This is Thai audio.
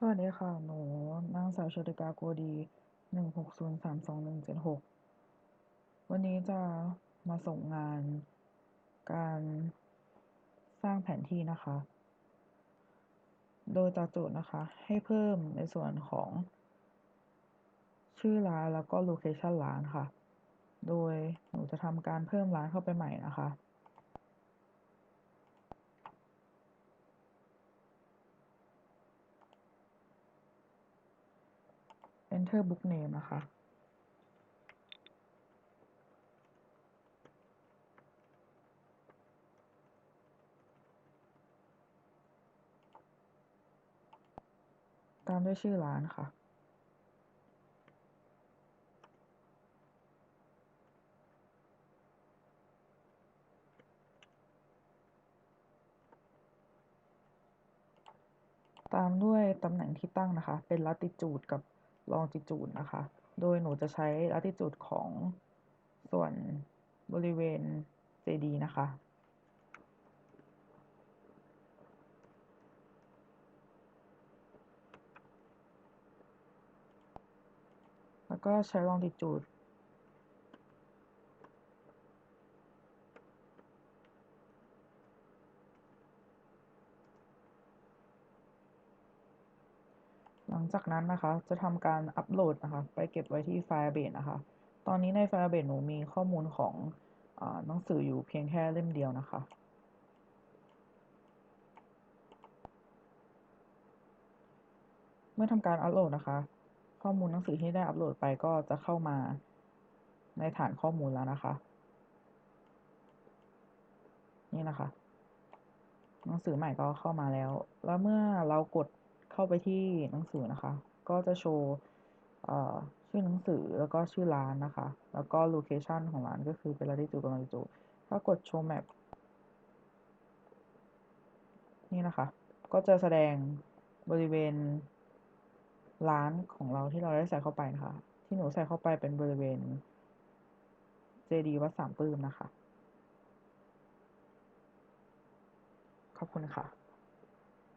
สวัสดีค่ะ หนู นางสาวโชติกา โกดี หนึ่งหกศูนย์สามสองหนึ่งเจ็ดหก วันนี้จะมาส่งงานการสร้างแผนที่นะคะ โดยตาโจทย์นะคะ ให้เพิ่มในส่วนของ ชื่อร้านแล้วก็โลเคชันร้านค่ะ โดยหนูจะทำการเพิ่มร้านเข้าไปใหม่นะคะ enter book name นะคะ ตามด้วยชื่อร้านค่ะ ตามด้วยตำแหน่งที่ตั้งนะคะ เป็น latitude กับ longitude นะคะ โดยหนูจะใช้ latitude ของส่วนบริเวณเจดีนะคะแล้วก็ใช้ longitude ห ลังจากนั้นนะคะ จะทำการอัปโหลดนะคะ ไปเก็บไว้ที่ Firebase นะคะ ตอนนี้ใน Firebase หนูมีข้อมูลของอหนังสืออยู่เพียงแค่เล่มเดียวนะคะ เมื่อทำการอัปโหลดนะคะ ข้อมูลหนังสือที่ได้อัปโหลดไปก็จะเข้ามาในฐานข้อมูลแล้วนะคะ นี่นะคะ หนังสือใหม่ก็เข้ามาแล้ว แล้วเมื่อเรากด เข้าไปที่หนังสือนะคะ ก็จะโชว์ชื่อหนังสือแล้วก็ชื่อร้านนะคะ แล้วก็โลเคชันของร้านก็คือเป็น latitude กับ longitude ถ้ากดโชว์แมปนี่นะคะ ก็จะแสดงบริเวณร้านของเราที่เราได้ใส่เข้าไปนะคะ ที่หนูใส่เข้าไปเป็นบริเวณเจดีวัดสามปื้มนะคะ ขอบคุณค่ะ